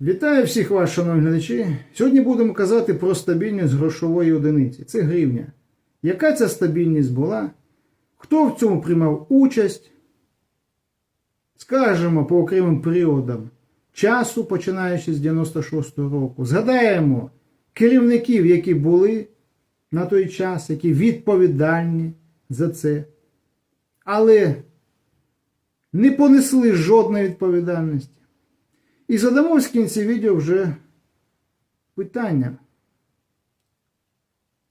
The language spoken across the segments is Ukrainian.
Вітаю всіх вас, шановні глядачі. Сьогодні будемо казати про стабільність грошової одиниці. Це гривня. Яка ця стабільність була? Хто в цьому приймав участь? Скажемо по окремим періодам часу, починаючи з 96-го року. Згадаємо керівників, які були на той час, які відповідальні за це, але не понесли жодної відповідальності. І задамо в кінці відео вже питання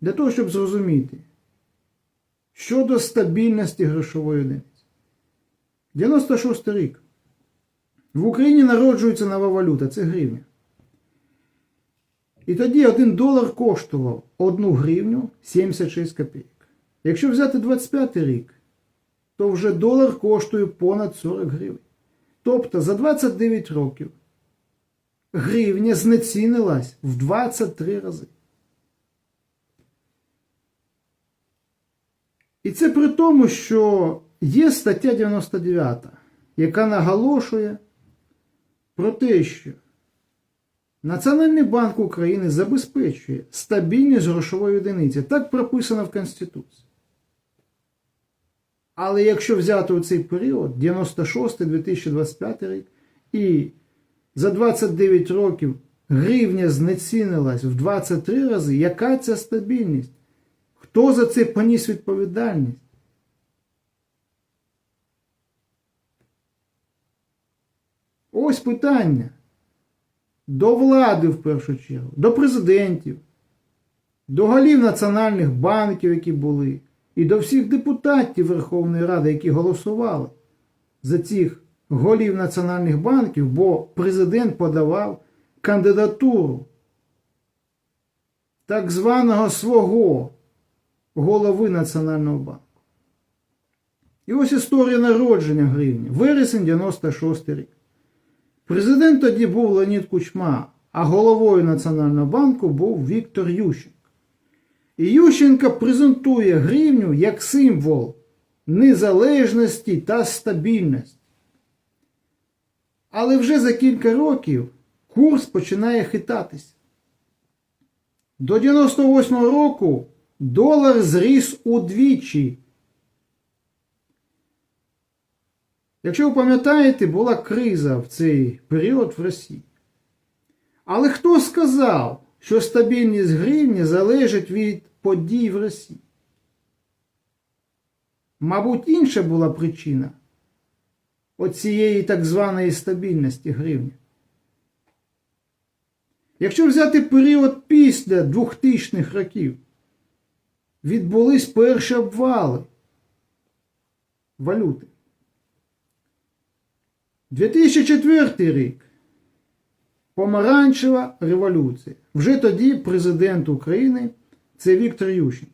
для того, щоб зрозуміти щодо стабільності грошової одиниці. 96 рік. В Україні народжується нова валюта, це гривня. І тоді 1 долар коштував 1 гривню 76 копійок. Якщо взяти 25 рік, то вже долар коштує понад 40 гривень. Тобто за 29 років гривня знецінилась в 23 рази. І це при тому, що є стаття 99, яка наголошує про те, що Національний банк України забезпечує стабільність грошової одиниці. Так прописано в Конституції. Але якщо взяти у цей період, 96-2025 рік, і за 29 років гривня знецінилась в 23 рази, яка ця стабільність? Хто за це поніс відповідальність? Ось питання. До влади в першу чергу, до президентів, до голів національних банків, які були, і до всіх депутатів Верховної Ради, які голосували за цих голів національних банків, бо президент подавав кандидатуру так званого свого голови Національного банку. І ось історія народження гривні. Вересень 96 рік. Президент тоді був Леонід Кучма, а головою Національного банку був Віктор Ющенко. І Ющенко презентує гривню як символ незалежності та стабільності. Але вже за кілька років курс починає хитатися. До 98-го року долар зріс удвічі. Якщо ви пам'ятаєте, була криза в цей період в Росії. Але хто сказав, що стабільність гривні залежить від подій в Росії? Мабуть, інша була причина оцієї так званої стабільності гривні. Якщо взяти період після 2000-х років, відбулись перші обвали валюти. 2004 рік. Помаранчева революція. Вже тоді президент України це Віктор Ющенко.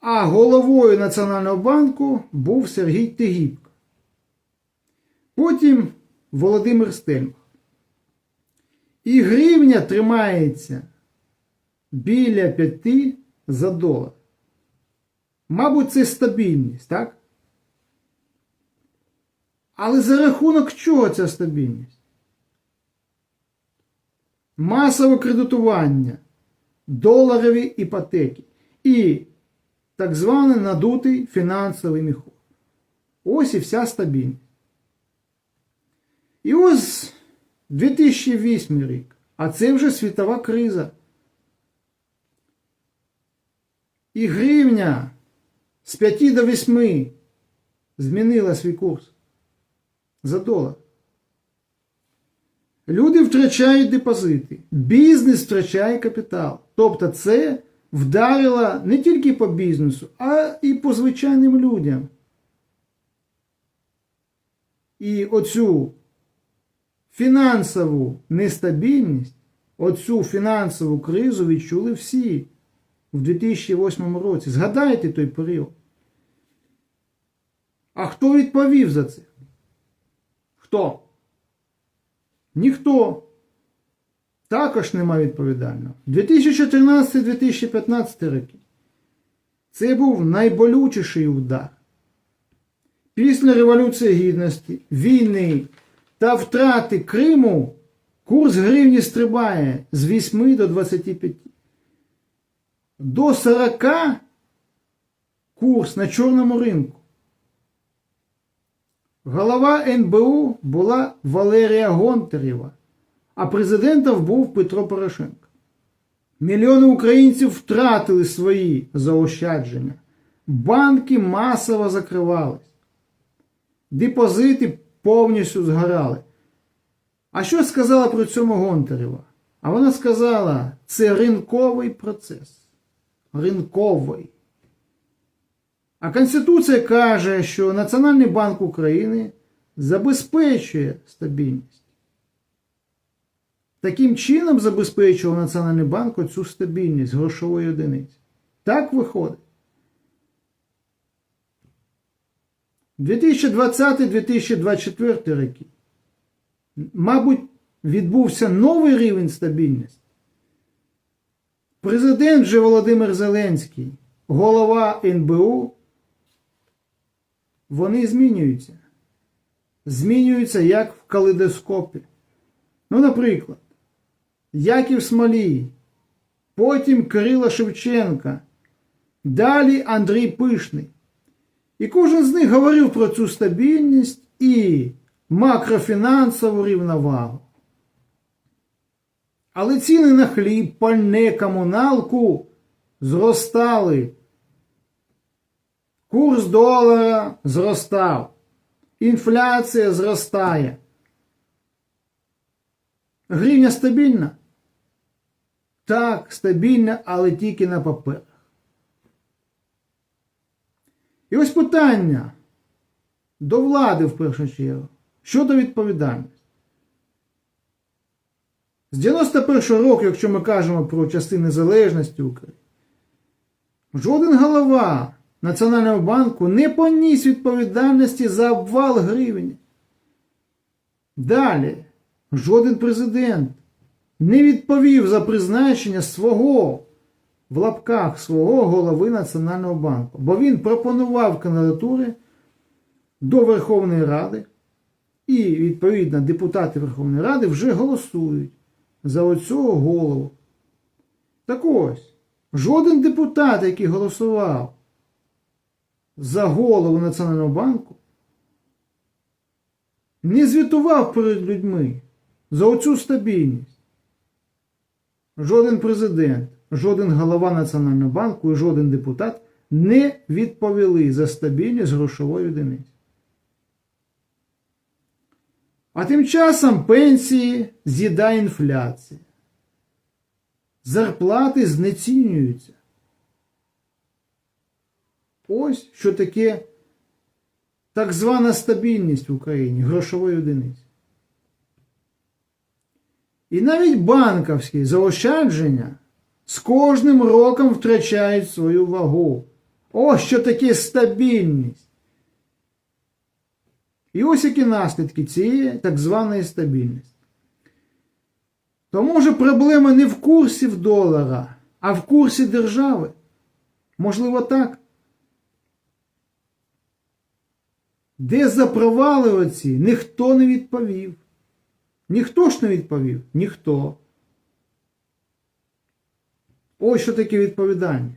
А головою Національного банку був Сергій Тегібко. Потім Володимир Стельмах. І гривня тримається біля 5 за долар. Мабуть, це стабільність, так? Але за рахунок чого ця стабільність? Масове кредитування, доларові іпотеки і так званий надутий фінансовий міхур. Ось і вся стабільність. І ось 2008 рік, а це вже світова криза. І гривня з 5 до 8 змінила свій курс за долар. Люди втрачають депозити, бізнес втрачає капітал. Тобто це вдарило не тільки по бізнесу, а і по звичайним людям. І оцю фінансову нестабільність, оцю фінансову кризу відчули всі в 2008 році. Згадайте той період. А хто відповів за це? Хто? Ніхто. Також нема відповідального. 2014-2015 роки. Це був найболючіший удар. Після Революції Гідності, війни та втрати Криму Курс гривні стрибає з 8 до 25. До 40 курс на чорному ринку. Голова НБУ була Валерія Гонтарєва, а президентом був Петро Порошенко. Мільйони українців втратили свої заощадження. Банки масово закривались. Депозити повністю згорали. А що сказала при цьому Гонтарєва? А вона сказала, це ринковий процес. Ринковий. А Конституція каже, що Національний банк України забезпечує стабільність. Таким чином забезпечував Національний банк цю стабільність грошової одиниці. Так виходить. 2020-2024 роки, мабуть, відбувся новий рівень стабільності. Президент же Володимир Зеленський, голова НБУ, вони змінюються. Змінюються як в калейдоскопі. Ну, наприклад, Яків Смолій, потім Кирило Шевченка, далі Андрій Пишний. І кожен з них говорив про цю стабільність і макрофінансову рівновагу. Але ціни на хліб, пальне, комуналку зростали. Курс долара зростав. Інфляція зростає. Гривня стабільна? Так, стабільна, але тільки на паперах. І ось питання до влади в першу чергу щодо відповідальності. З 91-го року, якщо ми кажемо про часи незалежності України, жоден голова Національного банку не поніс відповідальності за обвал гривні. Далі, жоден президент не відповів за призначення свого в лапках свого голови Національного банку, бо він пропонував кандидатури до Верховної Ради, і, відповідно, депутати Верховної Ради вже голосують за оцього голову. Так ось, жоден депутат, який голосував за голову Національного банку, не звітував перед людьми за оцю стабільність. Жоден президент, жоден голова Національного банку і жоден депутат не відповіли за стабільність грошової одиниці. А тим часом пенсії з'їдає інфляція. Зарплати знецінюються. Ось що таке так звана стабільність в Україні грошової одиниці. І навіть банківські заощадження з кожним роком втрачають свою вагу. Ось що таке стабільність. І ось які наслідки цієї так званої стабільності. То може проблема не в курсі в долара, а в курсі держави. Можливо, так. Де запровали оці, ніхто не відповів. Ніхто ж не відповів? Ніхто. Ось що таке відповідальність.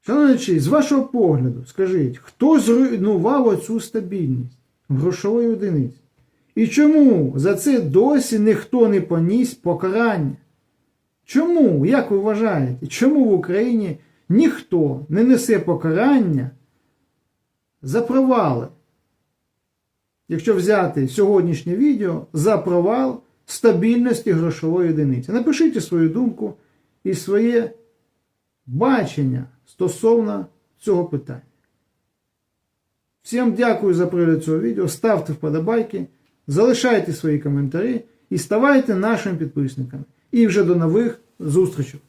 Шановні, з вашого погляду, скажіть, хто зруйнував оцю стабільність грошової одиниці? І чому за це досі ніхто не поніс покарання? Чому, як ви вважаєте, чому в Україні ніхто не несе покарання за провали? Якщо взяти сьогоднішнє відео за провал стабільності грошової одиниці. Напишіть свою думку і своє бачення стосовно цього питання. Всім дякую за перегляд цього відео. Ставте вподобайки, залишайте свої коментарі і ставайте нашими підписниками. І вже до нових зустрічей!